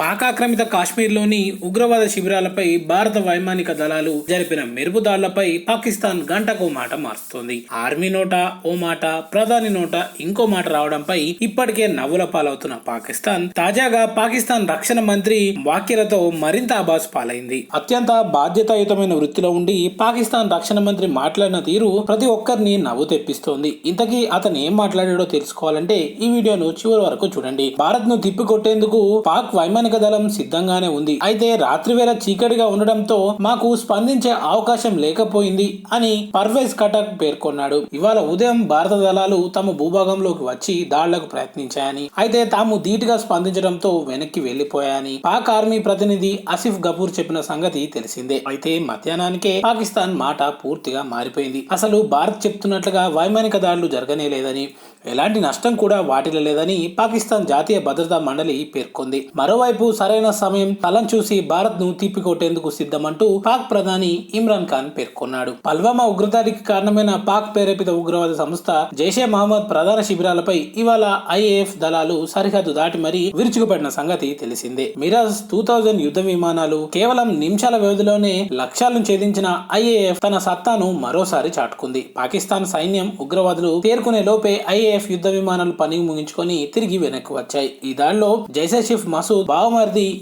పాకాక్రమిత కాశ్మీర్లోని ఉగ్రవాద శిబిరాలపై భారత వైమానిక దళాలు జరిపిన మెరుపుదాళ్ళపై పాకిస్తాన్ గంటకు మాట మారుస్తోంది. ఆర్మీ నోట ఓ మాట ప్రధాని నోట ఇంకో మాట రావడంపై ఇప్పటికే నవ్వుల పాలవుతున్న పాకిస్తాన్ తాజాగా పాకిస్తాన్ రక్షణ మంత్రి వాక్యలతో మరింత అబాస్ పాలైంది. అత్యంత బాధ్యతాయుతమైన వృత్తిలో ఉండి పాకిస్తాన్ రక్షణ మంత్రి మాట్లాడిన తీరు ప్రతి ఒక్కరిని నవ్వు తెప్పిస్తోంది. ఇంతకీ అతను ఏం మాట్లాడాడో తెలుసుకోవాలంటే ఈ వీడియోను చివరి వరకు చూడండి. భారత్ను తిప్పికొట్టేందుకు పాక్ వైమానిక దళం సిద్ధంగానే ఉంది. అయితే రాత్రి వేళ చీకటిగా ఉండడంతో మాకు స్పందించే అవకాశం లేకపోయింది అని పర్వేజ్ కటక్ పేర్కొన్నాడు. ఇవాళ ఉదయం భారత దళాలు తమ భూభాగంలోకి వచ్చి దాడులకు ప్రయత్నించాయని అయితే తాము ధీటుగా స్పందించడంతో వెనక్కి వెళ్ళిపోయాయని పాక్ ఆర్మీ ప్రతినిధి ఆసిఫ్ గపూర్ చెప్పిన సంగతి తెలిసిందే. అయితే మధ్యాహ్నానికే పాకిస్తాన్ మాట పూర్తిగా మారిపోయింది. అసలు భారత్ చెప్తున్నట్లుగా వైమానిక దాడులు జరగనే లేదని ఎలాంటి నష్టం కూడా వాటిల్లలేదని పాకిస్తాన్ జాతీయ భద్రతా మండలి పేర్కొంది. మరోవైపు సరైన సమయం తలం చూసి భారత్ను తిప్పికొట్టేందుకు సిద్ధమంటూ పాక్ ప్రధాని ఇమ్రాన్ ఖాన్ పేర్కొన్నాడు. పల్వామా ఉగ్రదాడికి కారణమైన పాక్ ప్రేరేపిత ఉగ్రవాద సంస్థ జైషే మహమ్మద్ ప్రధాన శిబిరాలపై ఇవాళ ఐఏఎఫ్ దళాలు సరిహద్దు దాటి మరీ విరుచుకుపడిన సంగతి తెలిసిందే. మిరాజ్ టూ థౌజండ్ యుద్ధ విమానాలు కేవలం నిమిషాల వ్యవధిలోనే లక్ష్యాలను ఛేదించిన ఐఏఎఫ్ తన సత్తాను మరోసారి చాటుకుంది. పాకిస్తాన్ సైన్యం ఉగ్రవాదులు తేరుకునే లోపే ఐఏఎఫ్ యుద్ధ విమానాలు పని ముగించుకొని తిరిగి వెనక్కి వచ్చాయి. ఈ దాడిలో జైసే షిఫ్ మసూద్ బావ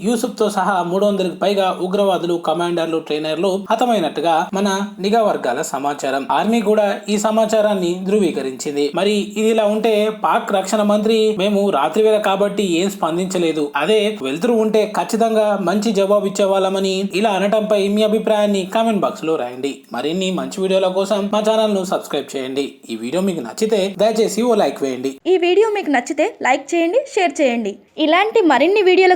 యూసుఫ్తో సహా మూడు వందలకు పైగా ఉగ్రవాదులు కమాండర్లు ట్రైనర్లు హతమైనట్టుగా మన నిఘా వర్గాల సమాచారం. ఆర్మీ కూడా ఈ సమాచారాన్ని ధృవీకరించింది. మరి ఇది ఇలా ఉంటే పాక్ రక్షణ మంత్రి మేము రాత్రి వేళ కాబట్టి ఏం స్పందించలేదు. అదే వెళ్తురు ఉంటే ఖచ్చితంగా మంచి జవాబు ఇచ్చే వాళ్ళమని ఇలా అనటంపై మీ అభిప్రాయాన్ని కామెంట్ బాక్స్లో రాయండి. మరిన్ని మంచి వీడియోల కోసం మా ఛానల్ను సబ్స్క్రైబ్ చేయండి. ఈ వీడియో మీకు నచ్చితే దయచేసి ఓ లైక్ వేయండి. ఈ వీడియో మీకు నచ్చితే లైక్ చేయండి షేర్ చేయండి. ఇలాంటి మరిన్ని వీడియోల